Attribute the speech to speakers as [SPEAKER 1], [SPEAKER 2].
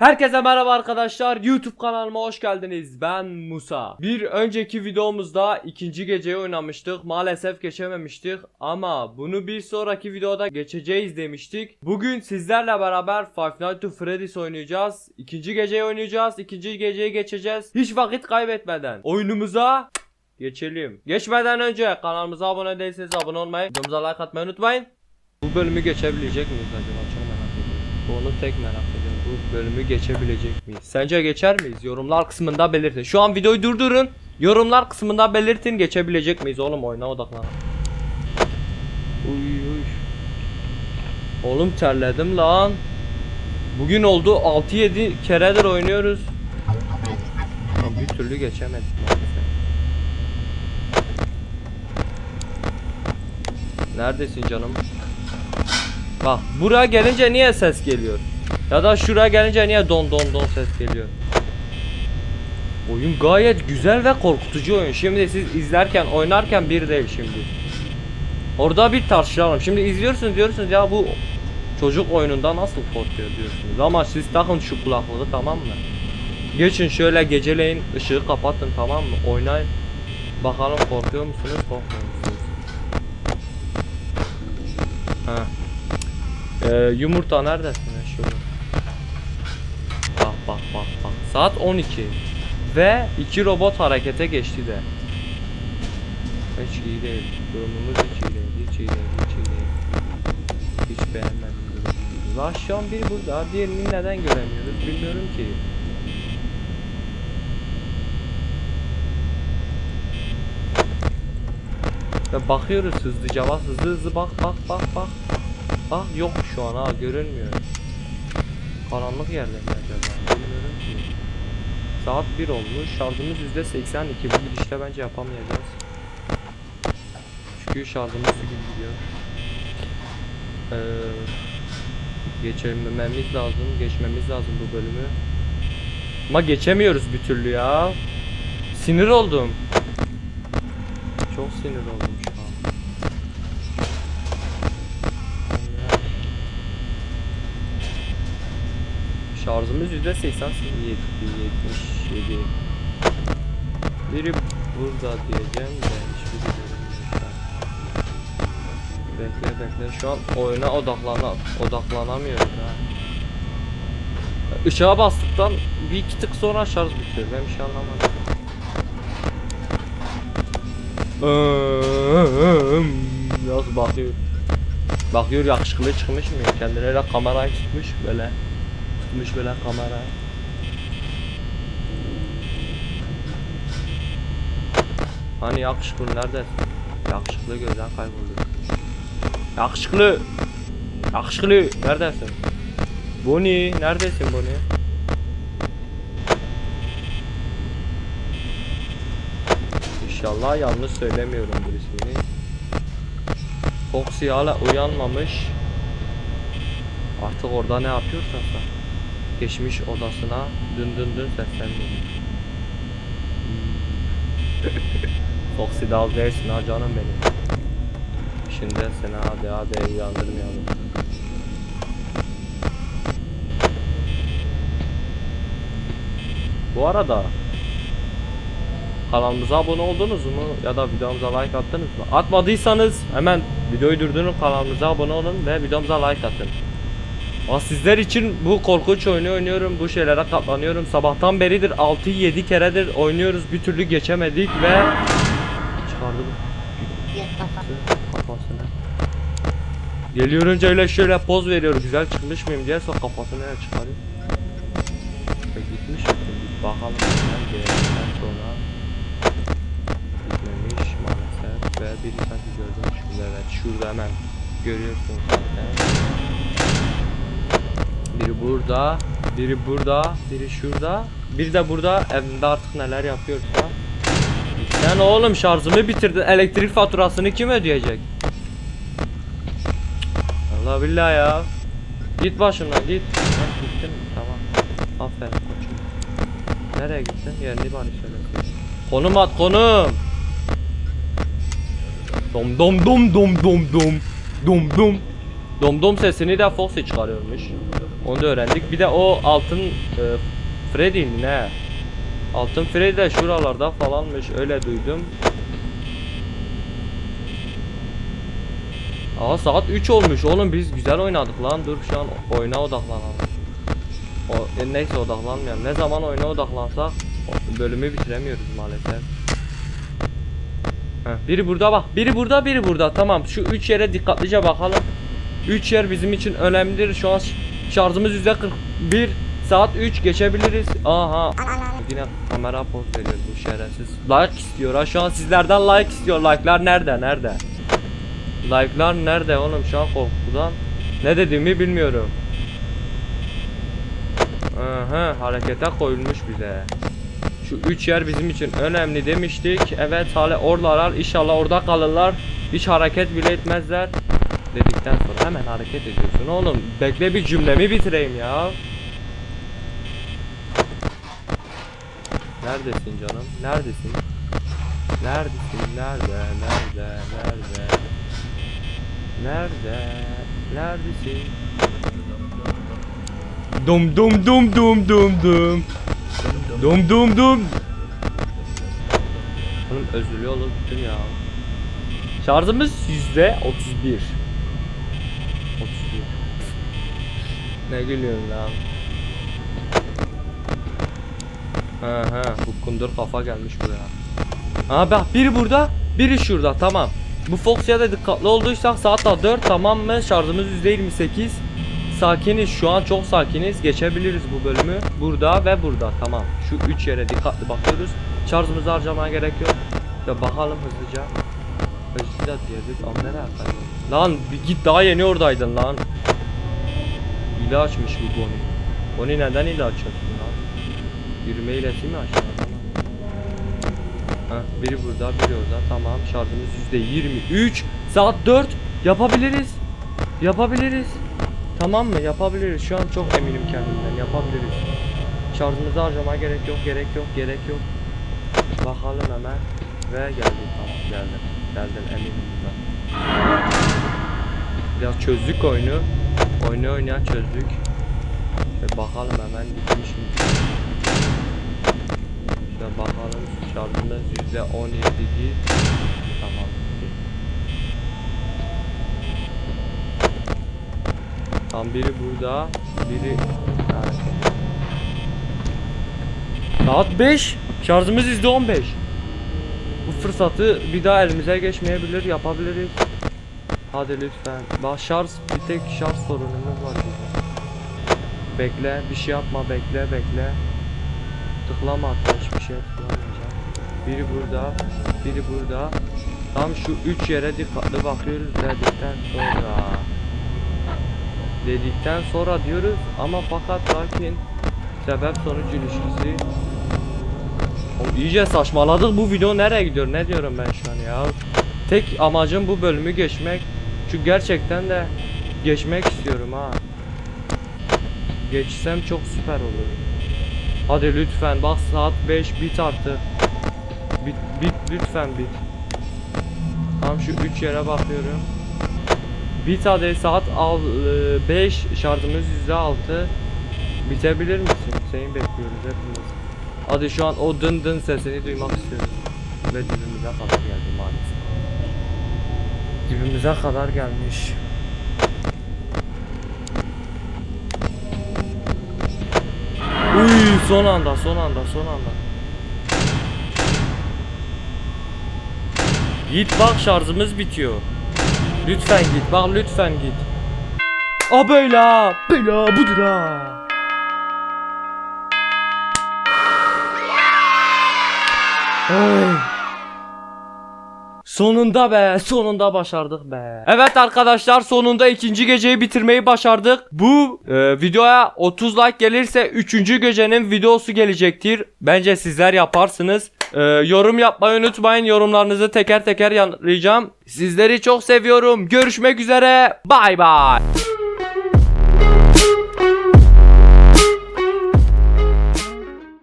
[SPEAKER 1] Herkese merhaba arkadaşlar. YouTube kanalıma hoş geldiniz. Ben Musa. Bir önceki videomuzda ikinci geceyi oynamıştık. Maalesef geçememiştik ama bunu bir sonraki videoda geçeceğiz demiştik. Bugün sizlerle beraber Five Nights at Freddy's oynayacağız. İkinci geceyi oynayacağız. İkinci geceyi geçeceğiz. Hiç vakit kaybetmeden oyunumuza geçelim. Geçmeden önce kanalımıza abone değilseniz abone olmayı, videomuza like atmayı unutmayın. Bu bölümü geçebilecek miyiz acaba? Çok merak ediyorum. Onu tek merak ediyorum. Bölümü geçebilecek miyiz? Sence geçer miyiz? Yorumlar kısmında belirtin. Şu an videoyu durdurun. Yorumlar kısmında belirtin geçebilecek miyiz? Oğlum oyuna odaklan. Uy uy. Oğlum terledim lan. Bugün oldu 6-7 keredir oynuyoruz. Ama bir türlü geçemedik. Neredesin canım? Bak buraya gelince niye ses geliyor? Ya da şuraya gelince niye don don don ses geliyor? Oyun gayet güzel ve korkutucu oyun. Şimdi siz izlerken oynarken bir değil şimdi. Orada bir tartışalım. Şimdi izliyorsunuz diyorsunuz ya bu çocuk oyununda nasıl korkuyor diyorsunuz. Ama siz takın şu kulaklığı tamam mı? Geçin şöyle geceleyin ışığı kapatın tamam mı? Oynayın. Bakalım korkuyor musunuz korkmuyor musunuz? Ee, yumurta neredesin Saat 12. Ve iki robot harekete geçti de. Hiç iyi değil. Durumumuz hiç iyi değil. Hiç iyi değil. Hiç iyi değil. Hiç beğenmedim durumumuzu. Lan şu an biri burada. Diğerini neden göremiyoruz bilmiyorum ki. Ve bakıyoruz hızlıca bak hızlı hızlı bak bak bak bak. Bak yok şu an ha görünmüyor. Karanlık yerde mi acaba? Bilmiyorum ki. Saat 1 olmuş. Şarjımız %82. Bu gidişte bence yapamayacağız. Çünkü şarjımız gün gidiyor. Ee, geçemememiz lazım. Geçmemiz lazım bu bölümü. Ama geçemiyoruz bir türlü ya. Sinir oldum. Çok sinir oldum Şarjımız yüzde 87, 77. Biri burada diyeceğim de an. Bekle bekle şu an oyuna odaklana odaklanamıyoruz ha. Işığa bastıktan bir iki tık sonra şarj bitiyor. Ben bir şey anlamadım. Nasıl bakıyor? Bakıyor yakışıklı çıkmış mı? Kendine öyle kamerayı tutmuş böyle. Tutmuş böyle kamera. Hani yakışıklı neredesin? Yakışıklı gözden kayboldu. Yakışıklı. Yakışıklı neredesin? Bonnie neredesin Bonnie? İnşallah yanlış söylemiyorum birisini. Foxy hala uyanmamış. Artık orada ne yapıyorsa geçmiş odasına dün dün dün sesleniyor. Foxy dal değilsin ha canım benim. Şimdi seni hadi hadi uyandırmayalım. Bu arada kanalımıza abone oldunuz mu ya da videomuza like attınız mı? Atmadıysanız hemen videoyu durdurun kanalımıza abone olun ve videomuza like atın. Ama sizler için bu korkunç oyunu oynuyorum. Bu şeylere katlanıyorum. Sabahtan beridir 6-7 keredir oynuyoruz. Bir türlü geçemedik ve çıkardım kafasına. Geliyor önce öyle şöyle poz veriyor. Güzel çıkmış mıyım diye sonra kafasını öyle çıkarıyor. Ve gitmiş. Bakalım hemen geldikten sonra gitmemiş maalesef ve biri sanki gördüm şurada evet şurada hemen görüyorsun zaten. Biri burada, biri burada, biri şurada, biri de burada evinde artık neler yapıyorsa. Sen oğlum şarjımı bitirdin. Elektrik faturasını kim ödeyecek? Allah billahi ya. Git başımdan git. Ha, gittin mi? Tamam. Aferin koçum. Nereye gittin? Yerini bari söyle. Konum at konum. Dom dom dom dom dom dom. Dom dom. Dom dom sesini de Foxy çıkarıyormuş. Onu da öğrendik. Bir de o altın e, Freddy ne? Altın Freddy de şuralarda falanmış öyle duydum. Aa saat 3 olmuş oğlum biz güzel oynadık lan dur şu an oyuna odaklanalım. O, e, neyse odaklanmayalım. Ne zaman oyuna odaklansak bölümü bitiremiyoruz maalesef. Heh, biri burada bak. Biri burada, biri burada. Tamam. Şu üç yere dikkatlice bakalım. Üç yer bizim için önemlidir. Şu an şarjımız yüzde 41. Saat 3 geçebiliriz. Aha. Yine kamera poz veriyor bu şerefsiz. Like istiyor ha. Şu an sizlerden like istiyor. Like'lar nerede? Nerede? Like'lar nerede oğlum? Şu an korkudan ne dediğimi bilmiyorum. Aha, harekete koyulmuş bize. Şu üç yer bizim için önemli demiştik. Evet hala oradalar. İnşallah orada kalırlar. Hiç hareket bile etmezler. Dedikten sonra hemen hareket ediyorsun oğlum. Bekle bir cümlemi bitireyim ya. Neredesin canım? Neredesin? Neredesin? Nerede? Nerede? Nerede? Nerede? Neredesin? Dum dum dum dum dum dum. Dum dum dum. Oğlum özürlü olup ya. Şarjımız yüzde 31. 31. ne gülüyorsun lan? Ha ha bu kundur kafa gelmiş buraya. Ha bak biri burada, biri şurada tamam. Bu Fox'ya da dikkatli olduysak saat daha 4 tamam mı? Şarjımız %28. Sakiniz şu an çok sakiniz. Geçebiliriz bu bölümü. Burada ve burada tamam. Şu üç yere dikkatli bakıyoruz. Şarjımızı harcamaya gerek yok. Ya bakalım hızlıca. Hızlıca diyorduk. Ama nereye? Lan git daha yeni oradaydın lan. Hile açmış bu Bonnie. Bonnie neden hile açıyorsun lan? Yürüme hilesi mi açtın? Heh, biri burada, biri orada. Tamam, şarjımız %23. Saat 4. Yapabiliriz. Yapabiliriz. Tamam mı? Yapabiliriz. Şu an çok eminim kendimden. Yapabiliriz. Şarjımızı harcamaya gerek yok, gerek yok, gerek yok. Bakalım hemen. Ve geldi. Tamam, geldi. Geldin eminim bundan. Biraz çözdük oyunu. Oyunu oynayan çözdük. Ve bakalım hemen bitmiş mi? Şöyle bakalım şarjımız yüzde 17 değil. Tamam. Tam biri burada, biri. Saat 5. Şarjımız yüzde 15. Bu fırsatı bir daha elimize geçmeyebilir, yapabiliriz. Hadi lütfen. Bak şarj, bir tek şarj sorunumuz var bizim. Bekle, bir şey yapma, bekle, bekle. Tıklama hatta hiçbir şey tıklamayacağım. Biri burada, biri burada. Tam şu üç yere dikkatli bakıyoruz dedikten sonra. Dedikten sonra diyoruz ama fakat lakin sebep sonuç ilişkisi Oğlum iyice saçmaladık bu video nereye gidiyor ne diyorum ben şu an ya Tek amacım bu bölümü geçmek Çünkü gerçekten de geçmek istiyorum ha. Geçsem çok süper olur. Hadi lütfen bak saat 5 bit artık. Bit bit lütfen bit. Tam şu 3 yere bakıyorum. Bit hadi saat 5 şarjımız %6 Bitebilir misin? Seni bekliyoruz hepimiz. Hadi şu an o dın dın sesini duymak istiyorum. Ve geldi maalesef Dibimize kadar gelmiş. Uy son anda son anda son anda. Git bak şarjımız bitiyor. Lütfen git bak lütfen git. A böyle ha, böyle budur ha. Ay. Sonunda be, sonunda başardık be. Evet arkadaşlar, sonunda ikinci geceyi bitirmeyi başardık. Bu e, videoya 30 like gelirse 3. gecenin videosu gelecektir. Bence sizler yaparsınız. E, yorum yapmayı unutmayın. Yorumlarınızı teker teker yanıtlayacağım. Sizleri çok seviyorum. Görüşmek üzere. Bay bay.